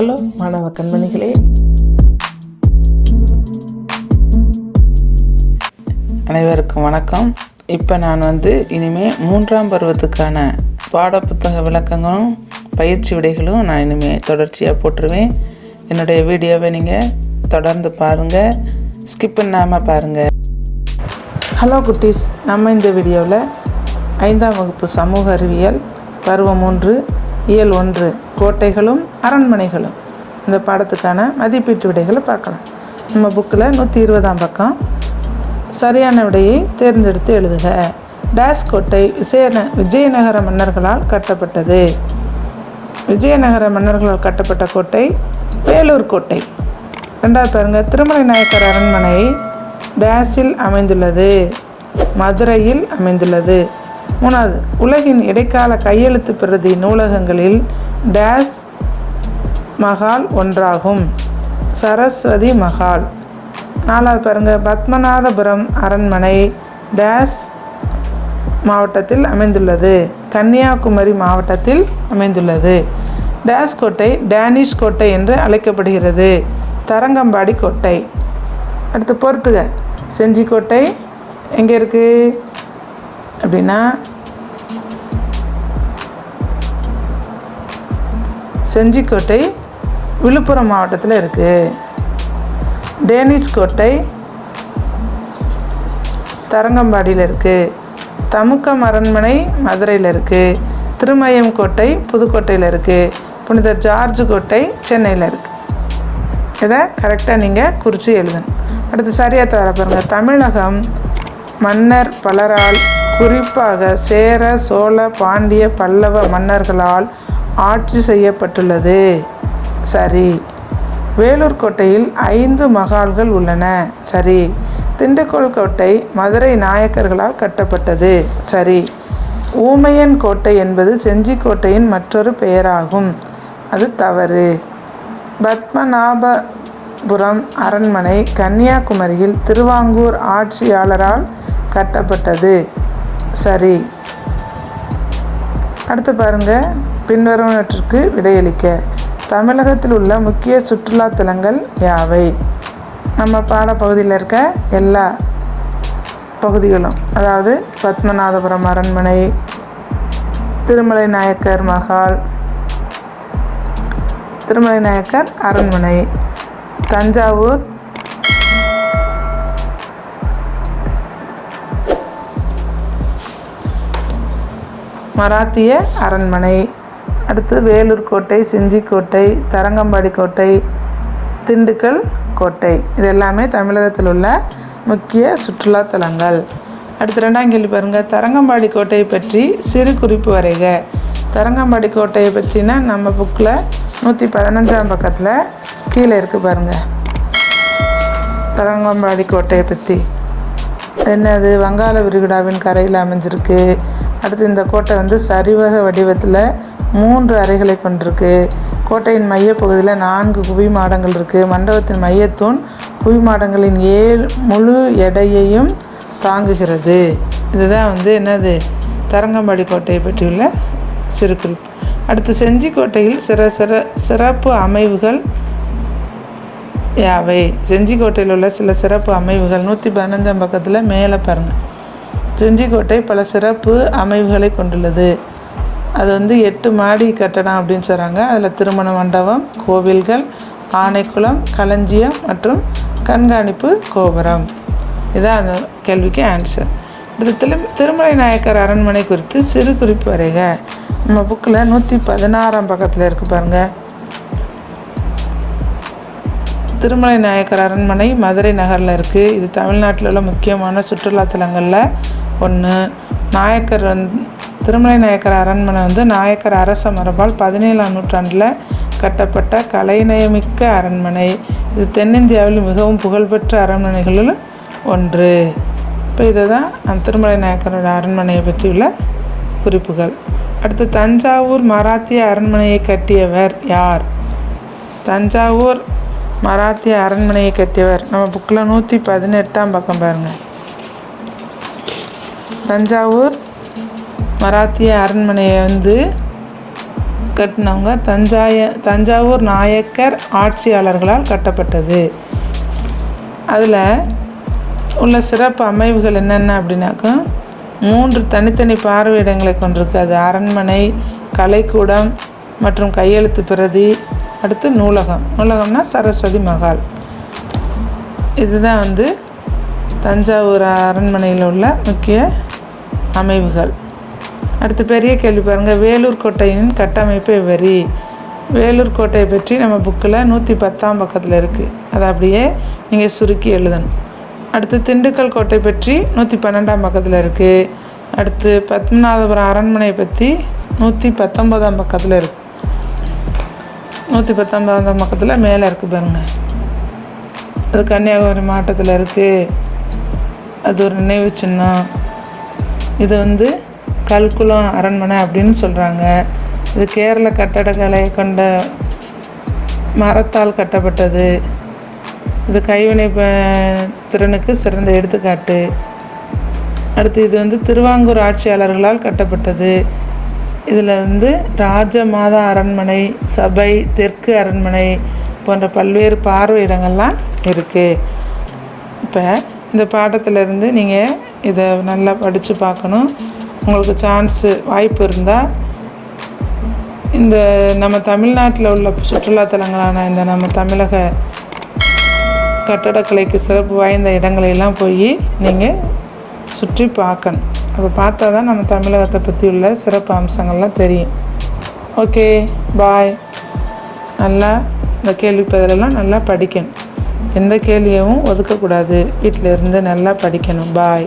Hello மாணவ கண்மணிகளே. அனைவருக்கும் வணக்கம். இப்போ நான் வந்து இனிமேல் மூன்றாம் பருவத்துக்கான பாடப்புத்தக விளக்கங்களும் பயிற்சி விடைகளும் நான் இனிமேல் தொடர்ச்சியாக போட்டுருவேன். என்னுடைய வீடியோவை நீங்கள் தொடர்ந்து பாருங்கள் ஸ்கிப் பண்ணாமல் பாருங்கள் ஹலோ குட்டீஸ் நம்ம இந்த வீடியோவில் ஐந்தாம் வகுப்பு சமூக அறிவியல் பருவம் மூன்று இயல் ஒன்று கோட்டைகளும் அரண்மனைகளும். இந்த பாடத்துக்கான மதிப்பீட்டு விடைகளை பார்க்கலாம். நம்ம புக்கில் நூற்றி இருபதாம் பக்கம் சரியான விடையை தேர்ந்தெடுத்து எழுதுக. டேஸ் கோட்டை விஜயந விஜயநகர மன்னர்களால் கட்டப்பட்டது. விஜயநகர மன்னர்களால் கட்டப்பட்ட கோட்டை வேலூர் கோட்டை. ரெண்டாவது பாருங்க திருமலை நாயக்கர் அரண்மனை டேஸில் அமைந்துள்ளது மதுரையில் அமைந்துள்ளது. மூணாவது உலகின் இடைக்கால கையெழுத்து பிரதி நூலகங்களில் டேஸ் மகால் ஒன்றாகும். சரஸ்வதி மகால் நாலாவது பாருங்கள் பத்மநாதபுரம் அரண்மனை டேஸ் மாவட்டத்தில் அமைந்துள்ளது. கன்னியாகுமரி மாவட்டத்தில் அமைந்துள்ளது. டேஸ் கோட்டை டேனிஷ் கோட்டை என்று அழைக்கப்படுகிறது. தரங்கம்பாடி கோட்டை. அடுத்து பொறுத்துக. செஞ்சிக்கோட்டை எங்கே இருக்குது அப்படின்னா செஞ்சிக்கோட்டை விழுப்புரம் மாவட்டத்தில் இருக்குது டேனிஷ் கோட்டை தரங்கம்பாடியில் இருக்குது தமுக்கம் அரண்மனை மதுரையில் இருக்குது திருமயம் கோட்டை புதுக்கோட்டையில் இருக்குது புனித ஜார்ஜ் கோட்டை சென்னையில் இருக்குது இதை கரெக்டாக நீங்கள் குறித்து எழுதணும். அடுத்து சரியாக தர பாருங்கள் தமிழகம் மன்னர் பலரால் குறிப்பாக சேர சோழ பாண்டிய பல்லவ மன்னர்களால் ஆட்சி செய்யப்பட்டுள்ளது. சரி. வேலூர் கோட்டையில் ஐந்து மகால்கள் உள்ளன. சரி. திண்டுக்கல் கோட்டை மதுரை நாயக்கர்களால் கட்டப்பட்டது. சரி. ஊமையன் கோட்டை என்பது செஞ்சிக்கோட்டையின் மற்றொரு பெயராகும். அது தவறு. பத்மநாபபுரம் அரண்மனை கன்னியாகுமரியில் திருவாங்கூர் ஆட்சியாளரால் கட்டப்பட்டது. சரி. அடுத்து பாருங்கள் பின்வருவனவற்றிற்கு விடையளிக்க. தமிழகத்தில் உள்ள முக்கிய சுற்றுலா தலங்கள் யாவை? நம்ம பாடப்பகுதியில் இருக்க எல்லா பகுதிகளும் அதாவது பத்மநாதபுரம் அரண்மனை திருமலை நாயக்கர் மகால் திருமலை நாயக்கர் அரண்மனை தஞ்சாவூர் மராத்திய அரண்மனை. அடுத்து வேலூர் கோட்டை செஞ்சிக்கோட்டை தரங்கம்பாடி கோட்டை திண்டுக்கல் கோட்டை. இது எல்லாமே தமிழகத்தில் உள்ள முக்கிய சுற்றுலாத்தலங்கள் அடுத்து ரெண்டாம் கேள்வி பாருங்கள் தரங்கம்பாடி கோட்டையை பற்றி சிறு குறிப்பு வரைக. தரங்கம்பாடி கோட்டையை பற்றினா நம்ம புக்கில் நூற்றி பதினஞ்சாம் பக்கத்தில் கீழே இருக்குது பாருங்கள் தரங்கம்பாடி கோட்டையை பற்றி என்னது? வங்காள விரிகுடாவின் கரையில் அமைஞ்சிருக்கு. அடுத்து இந்த கோட்டை வந்து சரிவக வடிவத்தில் மூன்று அறைகளை கொண்டிருக்கு. கோட்டையின் மையப்பகுதியில் நான்கு குவி மாடங்கள் இருக்குது மண்டபத்தின் மையத்தூண் குவி மாடங்களின் ஏழு முழு எடையையும் தாங்குகிறது. இதுதான் வந்து என்னது? தரங்கம்பாடி கோட்டையை பற்றியுள்ள சிறு குறிப்பு. அடுத்து செஞ்சிக்கோட்டையில் சிற சிற சிறப்பு அமைவுகள் யாவை? செஞ்சிக்கோட்டையில் உள்ள சில சிறப்பு அமைவுகள். நூற்றி பதினஞ்சாம் பக்கத்தில் மேலே பாருங்கள் செஞ்சிக்கோட்டை பல சிறப்பு அமைவுகளை கொண்டுள்ளது. அது வந்து எட்டு மாடி கட்டடம் அப்படின்னு சொல்கிறாங்க அதில் திருமண மண்டபம் கோவில்கள் ஆணைக்குளம் களஞ்சியம் மற்றும் கண்காணிப்பு கோபுரம். இதான் அந்த கேள்விக்கு ஆன்சர் இது திருமலை நாயக்கர் அரண்மனை குறித்து சிறு குறிப்பு வரைக. நம்ம புக்கில் நூற்றி பதினாறாம் பக்கத்தில் இருக்குது பாருங்கள் திருமலை நாயக்கர் அரண்மனை மதுரை நகரில் இருக்குது இது தமிழ்நாட்டில் உள்ள முக்கியமான சுற்றுலாத்தலங்களில் ஒன்று நாயக்கர் வந்து திருமலை நாயக்கர் அரண்மனை வந்து நாயக்கர் அரச மரபால் பதினேழாம் நூற்றாண்டில் கட்டப்பட்ட கலைநயமிக்க அரண்மனை. இது தென்னிந்தியாவில் மிகவும் புகழ்பெற்ற அரண்மனைகளில் ஒன்று. இப்போ இதை தான் அந்த திருமலை நாயக்கரோட அரண்மனையை பற்றியுள்ள குறிப்புகள். அடுத்து தஞ்சாவூர் மராத்திய அரண்மனையை கட்டியவர் யார்? தஞ்சாவூர் மராத்திய அரண்மனையை கட்டியவர். நம்ம புக்கில் நூற்றி பதினெட்டாம் பக்கம் பாருங்கள் தஞ்சாவூர் மராத்திய அரண்மனையை வந்து கட்டினவங்க தஞ்சாய தஞ்சாவூர் நாயக்கர் ஆட்சியாளர்களால் கட்டப்பட்டது. அதில் உள்ள சிறப்பு அமைவுகள் என்னென்ன அப்படின்னாக்கா மூன்று தனித்தனி பார்வையிடங்களை கொண்டிருக்கு. அது அரண்மனை கலைக்கூடம் மற்றும் கையெழுத்து பிரதி அடுத்து நூலகம். நூலகம்னா சரஸ்வதி மகால் இதுதான் வந்து தஞ்சாவூர் அரண்மனையில் உள்ள முக்கிய அமைவுகள். அடுத்து பெரிய கேள்வி பாருங்கள் வேலூர் கோட்டையின் கட்டமைப்பு வரி வேலூர் கோட்டையை பற்றி நம்ம புக்கில் நூற்றி பத்தாம் பக்கத்தில் இருக்குது அதை அப்படியே நீங்கள் சுருக்கி எழுதணும். அடுத்து திண்டுக்கல் கோட்டை பற்றி நூற்றி பன்னெண்டாம் பக்கத்தில் இருக்குது அடுத்து பத்மநாதபுரம் அரண்மனையை பற்றி நூற்றி பத்தொம்போதாம் பக்கத்தில் இருக்குது நூற்றி பத்தொன்பதாம் பக்கத்தில் மேலே இருக்குது பாருங்கள் அது கன்னியாகுமரி மாவட்டத்தில் இருக்குது அது ஒரு நினைவு சின்னம். இது வந்து கல்குளம் அரண்மனை அப்படின்னு சொல்கிறாங்க இது கேரள கட்டடக்கலை கொண்ட மரத்தால் கட்டப்பட்டது. இது கைவினை திறனுக்கு சிறந்த எடுத்துக்காட்டு. அடுத்து இது வந்து திருவாங்கூர் ஆட்சியாளர்களால் கட்டப்பட்டது. இதில் வந்து ராஜமாதா அரண்மனை சபை தெற்கு அரண்மனை போன்ற பல்வேறு பார்வை இடங்கள்லாம் இருக்குது இப்போ இந்த பாடத்திலிருந்து நீங்கள் இதை நல்லா படித்து பார்க்கணும். உங்களுக்கு சான்ஸு வாய்ப்பு இருந்தால் இந்த நம்ம தமிழ்நாட்டில் உள்ள சுற்றுலாத்தலங்களான இந்த நம்ம தமிழக கட்டடக்கலைக்கு சிறப்பு வாய்ந்த இடங்களையெல்லாம் போய் நீங்கள் சுற்றி பார்க்கணும். அப்போ பார்த்தா தான் நம்ம தமிழகத்தை பற்றி உள்ள சிறப்பு அம்சங்கள்லாம் தெரியும். ஓகே பாய் நல்லா இந்த கேள்வி பதிலெல்லாம் நல்லா படிக்கணும். எந்த கேள்வியும் ஒதுக்கக்கூடாது. வீட்டில் இருந்து நல்லா படிக்கணும். பாய்